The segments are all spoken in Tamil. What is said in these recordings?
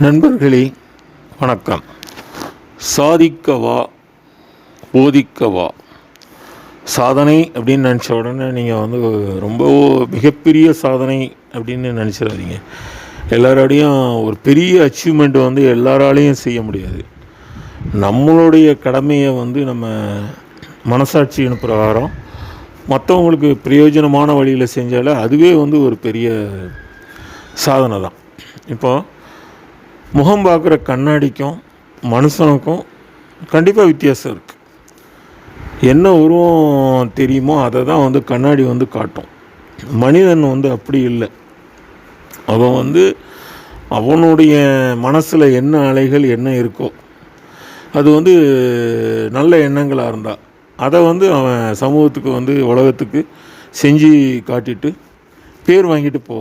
நண்பர்களே வணக்கம். சாதிக்கவா போதிக்கவா? சாதனை அப்படின்னு நினச்ச உடனே நீங்கள் வந்து ரொம்ப மிகப்பெரிய சாதனை அப்படின்னு நினச்சிடாதீங்க. எல்லாரோடையும் ஒரு பெரிய அச்சீவ்மெண்ட் வந்து எல்லாராலையும் செய்ய முடியாது. நம்மளுடைய கடமையை வந்து நம்ம மனசாட்சியின் பிரகாரம் மற்றவங்களுக்கு பிரயோஜனமான வழியில் செஞ்சாலே அதுவே வந்து ஒரு பெரிய சாதனை தான் இப்போது முகம் பார்க்குற கண்ணாடிக்கும் மனுஷனுக்கும் கண்டிப்பாக வித்தியாசம் இருக்குது என்ன உருவம் தெரியுமோ அதை தான் வந்து கண்ணாடி வந்து காட்டும். மனிதன் வந்து அப்படி இல்லை. அவன் வந்து அவனுடைய மனசில் என்ன அலைகள் என்ன இருக்கோ அது வந்து நல்ல எண்ணங்களாக இருந்தால் அதை வந்து அவன் சமூகத்துக்கு வந்து உலகத்துக்கு செஞ்சு காட்டிட்டு பேர் வாங்கிட்டு போ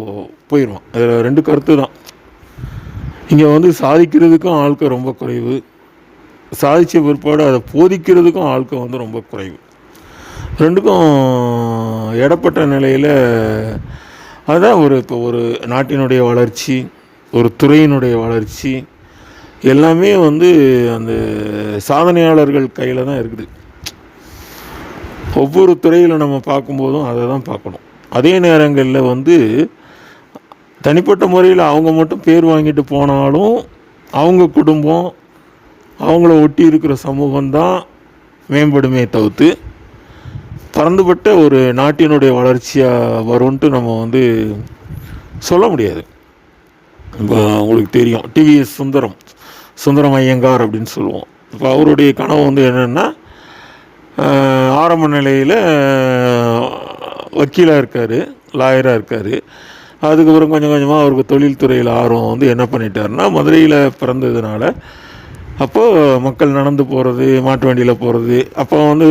போயிடுவான். அதில் ரெண்டு கருத்து தான். இங்கே வந்து சாதிக்கிறதுக்கும் ஆட்கள் ரொம்ப குறைவு. சாதித்த பிற்பாடு அதை போதிக்கிறதுக்கும் ஆட்கள் வந்து ரொம்ப குறைவு. ரெண்டுக்கும் இடப்பட்ட நிலையில் அதுதான் ஒரு இப்போ ஒரு நாட்டினுடைய வளர்ச்சி ஒரு துறையினுடைய வளர்ச்சி எல்லாமே வந்து அந்த சாதனையாளர்கள் கையில் தான் இருக்குது. ஒவ்வொரு துறையில் நம்ம பார்க்கும்போதும் அதை தான் பார்க்கணும். அதே நேரங்களில் வந்து தனிப்பட்ட முறையில் அவங்க மட்டும் பேர் வாங்கிட்டு போனாலும் அவங்க குடும்பம் அவங்கள ஒட்டி இருக்கிற சமூகம் தான் மேம்படுமே தவிர்த்து பறந்துபட்ட ஒரு நாட்டினுடைய வளர்ச்சியாக வரும்ன்ட்டு நம்ம வந்து சொல்ல முடியாது. இப்போ உங்களுக்கு தெரியும். டிவிஎஸ் சுந்தரம் சுந்தரம் ஐயங்கார் அப்படின்னு சொல்லுவோம். இப்போ அவருடைய கனவு வந்து என்னென்னா ஆரம்ப நிலையில் வக்கீலாக இருக்கார் லாயராக இருக்கார். அதுக்கப்புறம் கொஞ்சம் கொஞ்சமாக அவருக்கு தொழில்துறையில் ஆர்வம் வந்து என்ன பண்ணிட்டாருன்னா மதுரையில் பிறந்ததுனால அப்போது மக்கள் நடந்து போகிறது மாட்டு வண்டியில் போகிறது அப்போ வந்து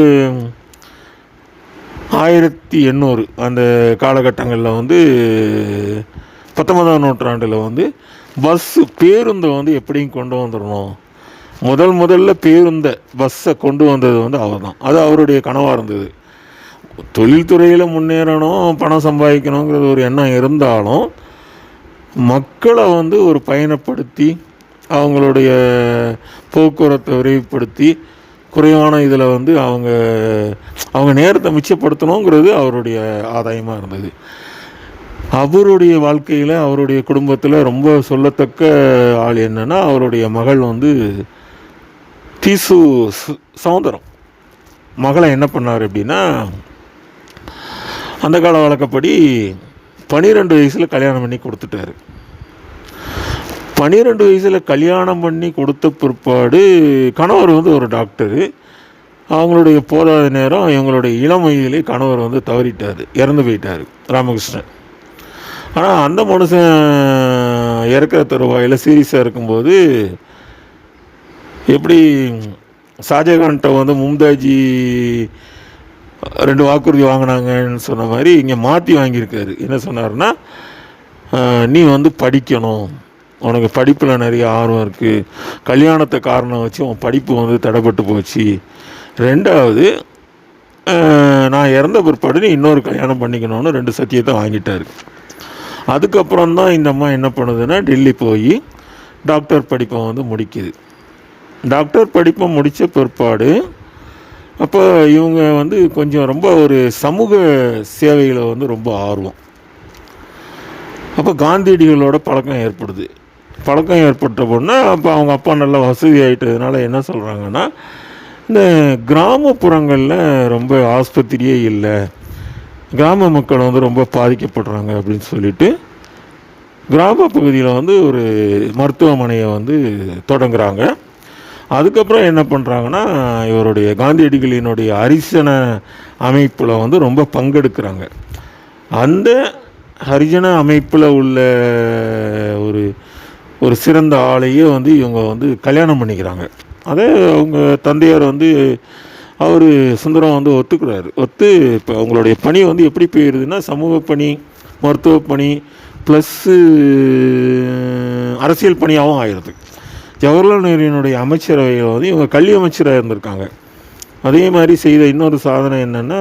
ஆயிரத்தி எண்ணூறு அந்த காலகட்டங்களில் வந்து பத்தொன்பதாம் நூற்றாண்டில் வந்து பஸ்ஸு பேருந்தை வந்து எப்படியும் கொண்டு வந்துடணும் முதல் முதல்ல பேருந்தை பஸ்ஸை கொண்டு வந்தது வந்து அவர் தான் அது அவருடைய கனவாக இருந்தது. தொழில்துறையில் முன்னேறணும் பணம் சம்பாதிக்கணுங்கிறது ஒரு எண்ணம் இருந்தாலும் மக்களை வந்து ஒரு பயணப்படுத்தி அவங்களுடைய போக்குவரத்தை விரைவுபடுத்தி குறைவான இதில் வந்து அவங்க அவங்க நேரத்தை மிச்சப்படுத்தணுங்கிறது அவருடைய ஆதாயமாக இருந்தது. அவருடைய வாழ்க்கையில் அவருடைய குடும்பத்தில் ரொம்ப சொல்லத்தக்க ஆள் என்னென்னா அவருடைய மகள் வந்து தீசு சு- சௌந்தரம் மகளை என்ன பண்ணார் அப்படின்னா அந்த கால வழக்கப்படி பன்னிரெண்டு வயசில் கல்யாணம் பண்ணி கொடுத்துட்டாரு. பன்னிரெண்டு வயசில் கல்யாணம் பண்ணி கொடுத்த பிற்பாடு கணவர் வந்து ஒரு டாக்டரு. அவங்களுடைய போதாத நேரம் இவங்களுடைய இளம் வயதிலே கணவர் வந்து தவறிட்டார் இறந்து போயிட்டார் ராமகிருஷ்ணன். ஆனால் அந்த மனுஷன் இறக்கிற தருவாயில் சீரியஸாக இருக்கும்போது எப்படி ஷாஜகான்கிட்ட வந்து மும்தாஜி ரெண்டு வாக்குறுதி வாங்கினாங்கன்னு சொன்ன மாதிரி இங்கே மாற்றி வாங்கியிருக்காரு. என்ன சொன்னார்னா நீ வந்து படிக்கணும். உனக்கு படிப்பில் நிறைய ஆர்வம் இருக்குது கல்யாணத்தை காரணம் வச்சு உன் படிப்பு வந்து தடைப்பட்டு போச்சு. ரெண்டாவது நான் இறந்த பிற்பாடு நீ இன்னொரு கல்யாணம் பண்ணிக்கணும்னு ரெண்டு சத்தியத்தை வாங்கிட்டாரு. அதுக்கப்புறம் தான் இந்த அம்மா என்ன பண்ணுதுன்னா டெல்லி போய் டாக்டர் படிப்பை வந்து முடிக்குது. டாக்டர் படிப்பை முடித்த பிற்பாடு அப்போ இவங்க வந்து கொஞ்சம் ரொம்ப ஒரு சமூக சேவையில் வந்து ரொம்ப ஆர்வம். அப்போ காந்தியடிகளோட பழக்கம் ஏற்படுது. பழக்கம் ஏற்பட்ட பொண்ணு அப்போ அவங்க அப்பா நல்லா வசதி ஆகிட்டதுனால என்ன சொல்கிறாங்கன்னா இந்த கிராமப்புறங்களில் ரொம்ப ஆஸ்பத்திரியே இல்லை. கிராம மக்கள் வந்து ரொம்ப பாதிக்கப்படுறாங்க அப்படின்னு சொல்லிட்டு கிராம பகுதியில் வந்து ஒரு மருத்துவமனையை வந்து தொடங்குறாங்க. அதுக்கப்புறம் என்ன பண்ணுறாங்கன்னா இவருடைய காந்தியடிகளினுடைய அரிசன அமைப்பில் வந்து ரொம்ப பங்கெடுக்கிறாங்க. அந்த ஹரிஜன அமைப்பில் உள்ள ஒரு ஒரு சிறந்த ஆளையே வந்து இவங்க வந்து கல்யாணம் பண்ணிக்கிறாங்க. அதே அவங்க தந்தையார் வந்து அவர் சுந்தரம் வந்து ஒத்துக்கிறாரு. ஒத்து இப்போ அவங்களுடைய பணி வந்து எப்படி போயிடுதுன்னா சமூக பணி மருத்துவ பணி ப்ளஸ்ஸு அரசியல் பணியாகவும் ஆயிடுது. ஜவஹர்லால் நேருவினுடைய அமைச்சரவையில் வந்து இவங்க கல்வி அமைச்சராக இருந்திருக்காங்க. அதே மாதிரி செய்த இன்னொரு சாதனை என்னென்னா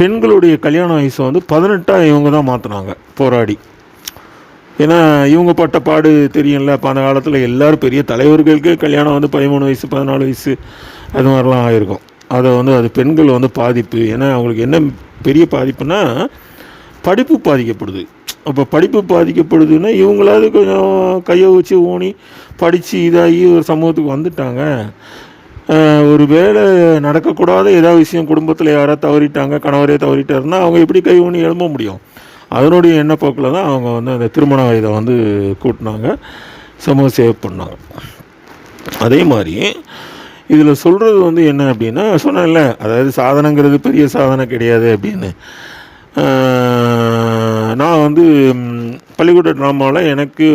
பெண்களுடைய கல்யாண வயசை வந்து பதினெட்டாக இவங்க தான் மாற்றினாங்க போராடி. ஏன்னா இவங்க பட்ட பாடு தெரியும்ல அப்போ அந்த காலத்தில் எல்லோரும் பெரிய தலைவர்களுக்கே கல்யாணம் வந்து பதிமூணு வயசு பதினாலு வயசு அது மாதிரிலாம் ஆயிருக்கும். அதை வந்து அது பெண்கள் வந்து பாதிப்பு. ஏன்னா அவங்களுக்கு என்ன பெரிய பாதிப்புனா படிப்பு பாதிக்கப்படுது. அப்போ படிப்பு பாதிக்கப்படுதுன்னா இவங்களாவது கொஞ்சம் கையை வச்சு ஊனி படித்து இதாகி ஒரு சமூகத்துக்கு வந்துட்டாங்க. ஒரு வேலை நடக்கக்கூடாத ஏதாவது விஷயம் குடும்பத்தில் யாராவது தவறிட்டாங்க கணவரே தவறிட்டாருன்னா அவங்க எப்படி கை ஊனி எழும்ப முடியும்? அதனுடைய எண்ணப்போக்கில் தான் அவங்க வந்து அந்த திருமண வயதை வந்து கூட்டினாங்க சமூக சேவை பண்ணாங்க. அதே மாதிரி இதில் சொல்கிறது வந்து என்ன அப்படின்னா சொன்னேன்ல அதாவது சாதனைங்கிறது பெரிய சாதனை கிடையாது அப்படின்னு. நான் வந்து பள்ளிக்கூட ட்ராமாவில் எனக்கு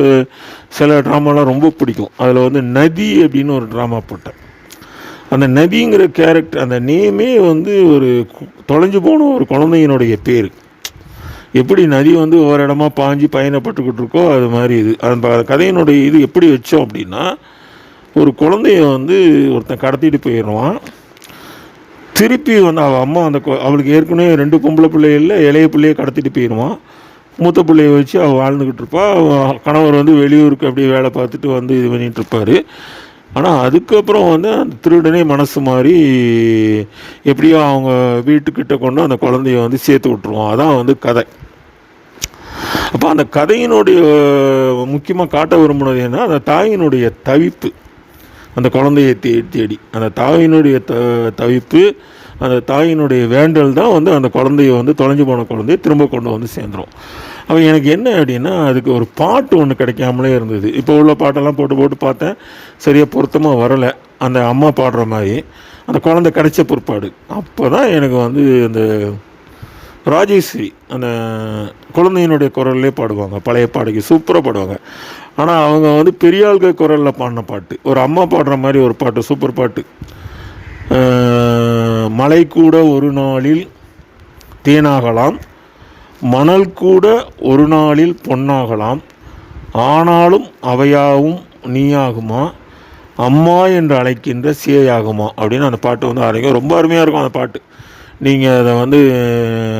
சில ட்ராமாலாம் ரொம்ப பிடிக்கும். அதில் வந்து நதி அப்படின்னு ஒரு ட்ராமா போட்டேன். அந்த நதிங்கிற கேரக்டர் அந்த நேமே வந்து ஒரு தொலைஞ்சு போன ஒரு குழந்தையினுடைய பேர். எப்படி நதி வந்து ஒவ்வொரு இடமா பாஞ்சு பயணப்பட்டுக்கிட்டு இருக்கோ அது மாதிரி இது. அந்த கதையினுடைய இது எப்படி வச்சோம் அப்படின்னா ஒரு குழந்தைய வந்து ஒருத்தன் கடத்திட்டு போயிடுவான். திருப்பி வந்து அவள் அம்மா அந்த அவளுக்கு ஏற்கனவே ரெண்டு பொம்பளை பிள்ளைகளில் இளைய பிள்ளையை கடத்திட்டு போயிடுவான். மூத்த பிள்ளையை வச்சு அவள் வாழ்ந்துக்கிட்டு இருப்பா. கணவர் வந்து வெளியூருக்கு அப்படியே வேலை பார்த்துட்டு வந்து இது பண்ணிகிட்டு இருப்பார். ஆனால் அதுக்கப்புறம் வந்து அந்த திருடனே மனசு மாதிரி எப்படியோ அவங்க வீட்டுக்கிட்ட கொண்டு அந்த குழந்தைய வந்து சேர்த்து விட்ருவோம் அதான் வந்து கதை. அப்போ அந்த கதையினுடைய முக்கியமாக காட்ட விரும்புனது என்ன? அந்த தாயினுடைய தவிப்பு. அந்த குழந்தையை தேடி தேடி. அந்த தாயினுடைய த தவிப்பு அந்த தாயினுடைய வேண்டல் தான் வந்து அந்த குழந்தைய வந்து தொலைஞ்சு போன குழந்தைய திரும்ப கொண்டு வந்து சேர்ந்துரும். அப்போ எனக்கு என்ன அப்படின்னா அதுக்கு ஒரு பாட்டு ஒன்று கிடைக்காமலே இருந்தது. இப்போ உள்ள பாட்டெல்லாம் போட்டு போட்டு பார்த்தேன். சரியாக பொருத்தமாக வரலை. அந்த அம்மா பாடுற மாதிரி. அந்த குழந்தை கிடைச்ச பிற்பாடு. அப்போ தான் எனக்கு வந்து அந்த ராஜேஸ்வரி அந்த குழந்தையினுடைய குரல்லே பாடுவாங்க. பழைய பாடகி சூப்பராக பாடுவாங்க. ஆனால் அவங்க வந்து பெரியாள்கள் குரலில் பாடின பாட்டு. ஒரு அம்மா பாடுற மாதிரி ஒரு பாட்டு சூப்பர் பாட்டு. மலை கூட ஒரு நாளில் தேனாகலாம் மணல் கூட ஒரு நாளில் பொன்னாகலாம். ஆனாலும் அவையாவும் நீயாகுமா? அம்மா என்று அழைக்கின்ற சேயாகுமா? அப்படின்னு அந்த பாட்டு வந்து ஆரம்பிக்கும். ரொம்ப அருமையாக இருக்கும் அந்த பாட்டு. நீங்கள் அதை வந்து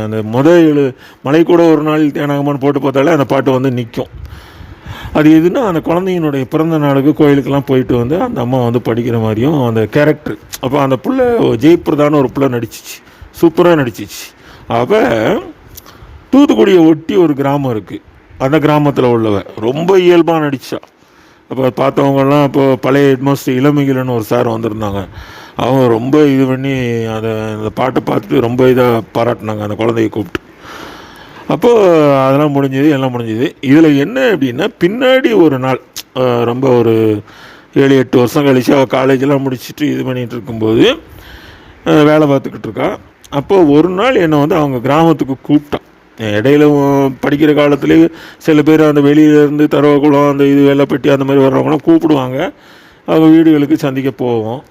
அந்த முத எழு மலை கூட ஒரு நாள் தேனாகுமான்னு போட்டு பார்த்தாலே அந்த பாட்டு வந்து நிற்கும் அது எதுனா அந்த குழந்தையினுடைய பிறந்த நாளுக்கு கோயிலுக்கெல்லாம் போயிட்டு வந்து அந்த அம்மா வந்து படிக்கிற மாதிரியும் அந்த கேரக்டர் அப்போ அந்த புள்ள ஜெயபிரதான்னு ஒரு புள்ள நடிச்சிச்சு. சூப்பராக நடிச்சிச்சு. அப்போ தூத்துக்குடியை ஒட்டி ஒரு கிராமம் இருக்குது அந்த கிராமத்தில் உள்ளவ. ரொம்ப இயல்பாக நடிச்சா. அப்போ பார்த்தவங்கலாம் இப்போ பழைய ஹெட்மாஸ்டர் இளமிகிலன்னு ஒரு சார் வந்திருந்தாங்க. அவங்க ரொம்ப இது பண்ணி அதை அந்த பாட்டை பார்த்துட்டு ரொம்ப இதாக பாராட்டினாங்க அந்த குழந்தைய கூப்பிட்டு. அப்போது அதெல்லாம் முடிஞ்சது எல்லாம் முடிஞ்சது. இதில் என்ன அப்படின்னா பின்னாடி ஒரு நாள் ரொம்ப ஒரு ஏழு எட்டு வருஷம் கழிச்சு அவள் காலேஜெலாம் முடிச்சுட்டு இது பண்ணிகிட்டு இருக்கும்போது வேலை பார்த்துக்கிட்டு இருக்கா. அப்போது ஒரு நாள் என்னை வந்து அவங்க கிராமத்துக்கு கூப்பிட்டான். இடையில படிக்கிற காலத்துலேயே சில பேர் அந்த வெளியிலேருந்து தரவகுளம் அந்த இது வெள்ளப்பட்டி அந்த மாதிரி வர்றவங்களாம் கூப்பிடுவாங்க. அவங்க வீடுகளுக்கு சந்திக்க போவோம்.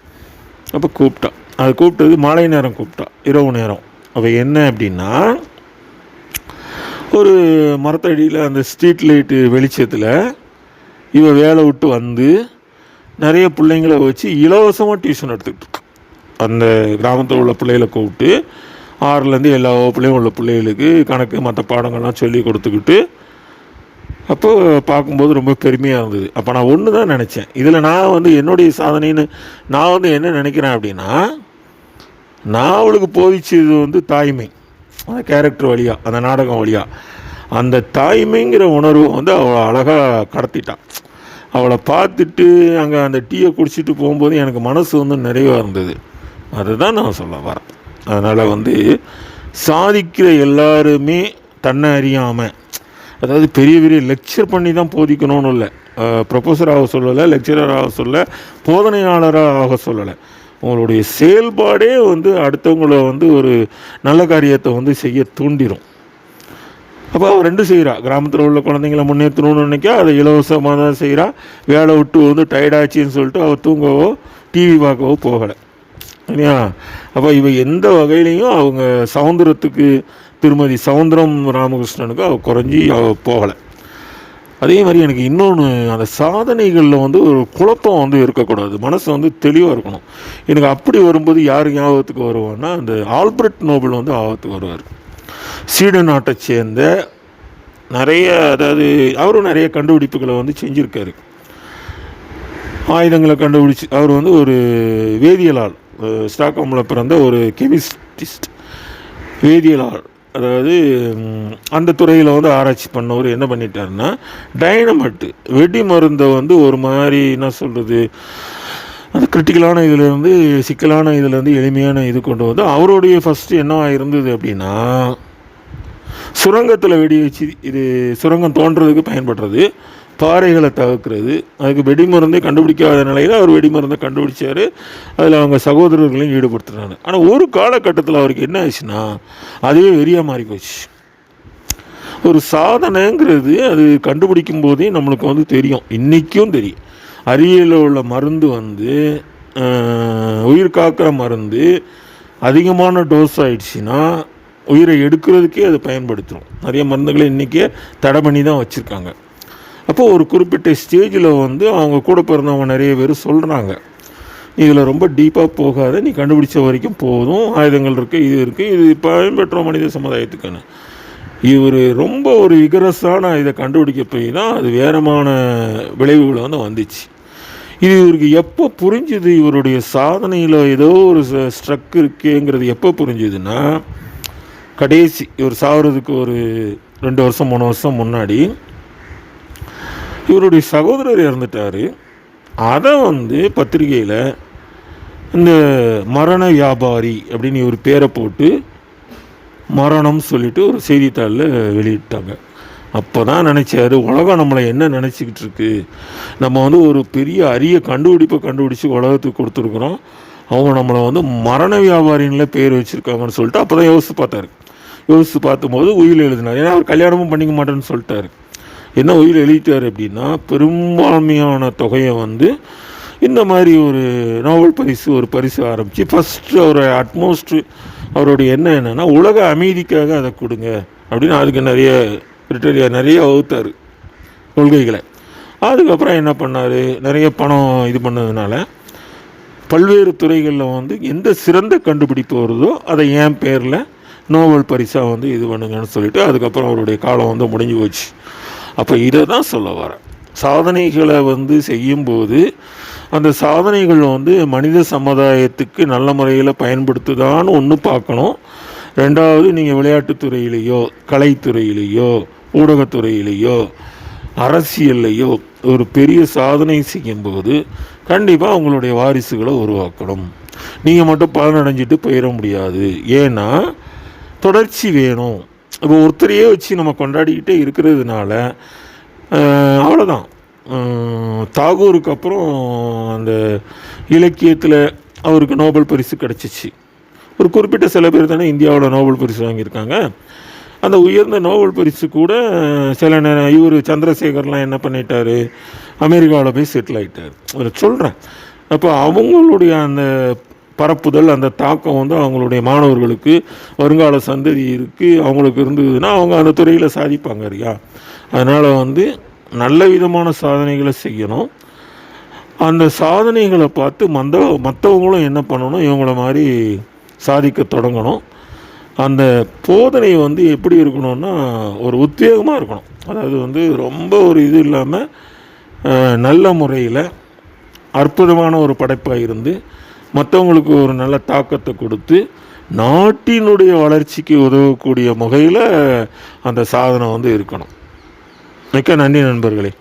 அப்போ கூப்பிட்டா. அது கூப்பிட்டது மாலை நேரம் கூப்பிட்டா. இரவு நேரம். அப்போ என்ன அப்படின்னா ஒரு மரத்தடியில் அந்த ஸ்ட்ரீட் லைட்டு வெளிச்சத்தில் இவன் வேலை விட்டு வந்து நிறைய பிள்ளைங்கள வச்சு இலவசமாக டியூஷன் எடுத்துக்கிட்டு அந்த கிராமத்தில் உள்ள பிள்ளைகளை கூப்பிட்டு ஆறுலேருந்து எல்லா பிள்ளையும் உள்ள பிள்ளைகளுக்கு கணக்கு மற்ற பாடங்கள்லாம் சொல்லி கொடுத்துக்கிட்டு அப்போ பார்க்கும்போது ரொம்ப பெருமையாக இருந்தது. அப்போ நான் ஒன்று தான் நினச்சேன். இதில் நான் வந்து என்னுடைய சாதனைன்னு நான் வந்து என்ன நினைக்கிறேன் அப்படின்னா நான் அவளுக்கு போதிச்சது வந்து தாய்மை. அந்த கேரக்டர் வழியாக அந்த நாடகம் வழியாக அந்த தாய்மைங்கிற உணர்வு வந்து அவளை அழகாக கடத்திட்டான் அவளை பார்த்துட்டு அங்கே அந்த டீயை குடிச்சிட்டு போகும்போது எனக்கு மனசு வந்து நிறைவாக இருந்தது. அதுதான் நான் சொல்ல வரேன். அதனால் வந்து சாதிக்கிற எல்லாருமே தன்னை அறியாமல் அதாவது பெரிய பெரிய லெக்சர் பண்ணி தான் போதிக்கணும்னு இல்லை. ப்ரொஃபஸராக சொல்லலை லெக்சரராக சொல்ல போதனையாளராக ஆக சொல்லலை. உங்களுடைய செயல்பாடே வந்து அடுத்தவங்கள வந்து ஒரு நல்ல காரியத்தை வந்து செய்ய தூண்டிடும் அப்போ அவள் ரெண்டு செய்கிறா கிராமத்தில் உள்ள குழந்தைங்கள முன்னேற்றணும்னு நினைக்கா அதை இலவசமாக தான் செய்கிறா வேலை விட்டு வந்து டயர்டாச்சின்னு சொல்லிட்டு அவள் தூங்கவோ டிவி பார்க்கவோ போகலை. சரியா? அப்போ இவ எந்த வகையிலையும் அவங்க சவுந்தரத்துக்கு திருமதி சவுந்தரம் ராமகிருஷ்ணனுக்கு அவள் குறைஞ்சி அவள் போகலை. அதே மாதிரி எனக்கு இன்னொன்று அந்த சாதனைகளில் வந்து ஒரு குழப்பம் வந்து இருக்கக்கூடாது. மனசு வந்து தெளிவாக இருக்கணும். எனக்கு அப்படி வரும்போது யார் ஞாபகத்துக்கு வருவான்னா அந்த ஆல்பர்ட் நோபல் வந்து ஆபத்துக்கு வருவார். ஸ்வீடன் நாட்டை சேர்ந்த நிறைய அதாவது அவரும் நிறைய கண்டுபிடிப்புகளை வந்து செஞ்சுருக்காரு. ஆயுதங்களை கண்டுபிடிச்சி அவர் வந்து ஒரு வேதியியலாள் ஸ்டாக்ஹோமில் பிறந்த ஒரு கெமிஸ்டிஸ்ட். வேதியியலாள் அதாவது அந்த துறையில் வந்து ஆராய்ச்சி பண்ணவர் என்ன பண்ணிட்டாருன்னா டைனமட்டு வெடி மருந்தை வந்து ஒரு மாதிரி என்ன சொல்கிறது அந்த கிரிட்டிக்கலான இதுலேருந்து சிக்கலான இதுலேருந்து எளிமையான இது கொண்டு வந்து அவருடைய ஃபஸ்ட்டு என்ன இருந்தது அப்படின்னா சுரங்கத்தில் வெடி வச்சு இது சுரங்கம் தோன்றதுக்கு பயன்படுறது. பாறைகளை தகர்க்கிறது. அதுக்கு வெடிமருந்தே கண்டுபிடிக்காத நிலையில் அவர் வெடிமருந்தை கண்டுபிடிச்சார். அதில் அவங்க சகோதரர்களையும் ஈடுபடுத்துகிறாங்க ஆனால் ஒரு காலகட்டத்தில் அவருக்கு என்ன ஆச்சுன்னா அதுவே வெறியாக மாறி போச்சு ஒரு சாதனைங்கிறது அது கண்டுபிடிக்கும் போதே நம்மளுக்கு வந்து தெரியும். இன்றைக்கும் தெரியும். அறிவியலில் உள்ள மருந்து வந்து உயிர் காக்கிற மருந்து அதிகமான டோஸ் ஆயிடுச்சுன்னா உயிரை எடுக்கிறதுக்கே அது பயன்படுத்துகிறோம் நிறைய மருந்துகளை இன்றைக்கே தடை பண்ணி தான் வச்சுருக்காங்க. அப்போ ஒரு குறிப்பிட்ட ஸ்டேஜில் வந்து அவங்க கூட பிறந்தவங்க நிறைய பேர் சொல்கிறாங்க நீ இதில் ரொம்ப டீப்பாக போகாத நீ கண்டுபிடிச்ச வரைக்கும் போதும் ஆயுதங்கள் இருக்குது இது இருக்குது இது பயன்பெற்ற மனித சமுதாயத்துக்கான. இவர் ரொம்ப ஒரு விகரஸான இதை கண்டுபிடிக்க போய் தான் அது வேறமான விளைவுகளை வந்து வந்துச்சு. இது இவருக்கு எப்போ புரிஞ்சுது? இவருடைய சாதனையில் ஏதோ ஒரு ஸ்ட்ரக் இருக்குங்கிறது எப்போ புரிஞ்சுதுன்னா கடைசி இவர் சாகிறதுக்கு ஒரு ரெண்டு வருஷம் மூணு வருஷம் முன்னாடி இவருடைய சகோதரர் இறந்துட்டார். அதை வந்து பத்திரிகையில் இந்த மரண வியாபாரி அப்படின்னு இவர் பேரை போட்டு மரணம் சொல்லிட்டு ஒரு செய்தித்தாளில் வெளியிட்டாங்க. அப்போ தான் நினச்சாரு உலகம் நம்மளை என்ன நினச்சிக்கிட்டு இருக்கு? நம்ம வந்து ஒரு பெரிய அரிய கண்டுபிடிப்பை கண்டுபிடிச்சி உலகத்துக்கு கொடுத்துருக்குறோம். அவங்க நம்மளை வந்து மரண வியாபாரின்ல பேர் வச்சுருக்காங்கன்னு சொல்லிட்டு அப்போ தான் யோசித்து பார்த்தாரு. யோசித்து பார்த்தும்போது உயிர் எழுதினார். ஏன்னா அவர் கல்யாணமும் பண்ணிக்க மாட்டேன்னு சொல்லிட்டாரு. என்ன உயிர் எழுதிட்டார் அப்படின்னா பெரும்பான்மையான தொகையை வந்து இந்த மாதிரி ஒரு நோபல் பரிசு ஒரு பரிசு ஆரம்பித்து ஃபஸ்ட்டு அவர் அட்மோஸ்ட் அவருடைய எண்ணம் என்னென்னா உலக அமைதிக்காக அதை கொடுங்க அப்படின்னு அதுக்கு நிறைய கிரிட்டரியா நிறைய வகுத்தார் கொள்கைகளை. அதுக்கப்புறம் என்ன பண்ணார்? நிறைய பணம் இது பண்ணதுனால பல்வேறு துறைகளில் வந்து எந்த சிறந்த கண்டுபிடிப்பு வருதோ அதை என் பேரில் நோபல் பரிசாக வந்து இது பண்ணுங்கன்னு சொல்லிட்டு அதுக்கப்புறம் அவருடைய காலம் வந்து முடிஞ்சு போச்சு. அப்போ இதை தான் சொல்ல வரேன் சாதனைகளை வந்து செய்யும்போது அந்த சாதனைகள் வந்து மனித சமுதாயத்துக்கு நல்ல முறையில் பயன்படுத்துதான்னு ஒன்று பார்க்கணும். ரெண்டாவது நீங்கள் விளையாட்டுத்துறையிலேயோ கலைத்துறையிலேயோ ஊடகத்துறையிலேயோ அரசியல்லையோ ஒரு பெரிய சாதனை செய்யும்போது கண்டிப்பாக உங்களுடைய வாரிசுகளை உருவாக்கணும். நீங்கள் மட்டும் பலனடைஞ்சிட்டு போயிட முடியாது. ஏன்னா தொடர்ச்சி வேணும். இப்போ ஒருத்தரையே வச்சு நம்ம கொண்டாடிக்கிட்டே இருக்கிறதுனால அவ்வளோதான் தாகூருக்கு அப்புறம் அந்த இலக்கியத்தில் அவருக்கு நோபல் பரிசு கிடச்சிச்சு. ஒரு குறிப்பிட்ட சில பேர் தானே இந்தியாவோட நோபல் பரிசு வாங்கியிருக்காங்க. அந்த உயர்ந்த நோபல் பரிசு கூட சில நேரம் இவர் சந்திரசேகர்லாம் என்ன பண்ணிட்டாரு? அமெரிக்காவில் போய் செட்டில் ஆகிட்டார் சொல்கிறேன் அப்போ அவங்களுடைய அந்த பரப்புதல் அந்த தாக்கம் வந்து அவங்களுடைய மாணவர்களுக்கு வருங்கால சந்ததி இருக்குது அவங்களுக்கு இருந்ததுன்னா அவங்க அந்த துறையில் சாதிப்பாங்க இல்லையா? அதனால் வந்து நல்ல விதமான சாதனைகளை செய்யணும். அந்த சாதனைகளை பார்த்து மந்த மற்றவங்களும் என்ன பண்ணணும் இவங்கள மாதிரி சாதிக்க தொடங்கணும். அந்த போதனை வந்து எப்படி இருக்கணும்னா ஒரு உத்வேகமாக இருக்கணும். அதாவது வந்து ரொம்ப ஒரு இது இல்லாமல் நல்ல முறையில் அற்புதமான ஒரு படைப்பாக இருந்து மற்றவங்களுக்கு ஒரு நல்ல தாக்கத்தை கொடுத்து நாட்டினுடைய வளர்ச்சிக்கு உதவக்கூடிய வகையில் அந்த சாதனம் வந்து இருக்கணும். மிக்க நன்றி நண்பர்களே.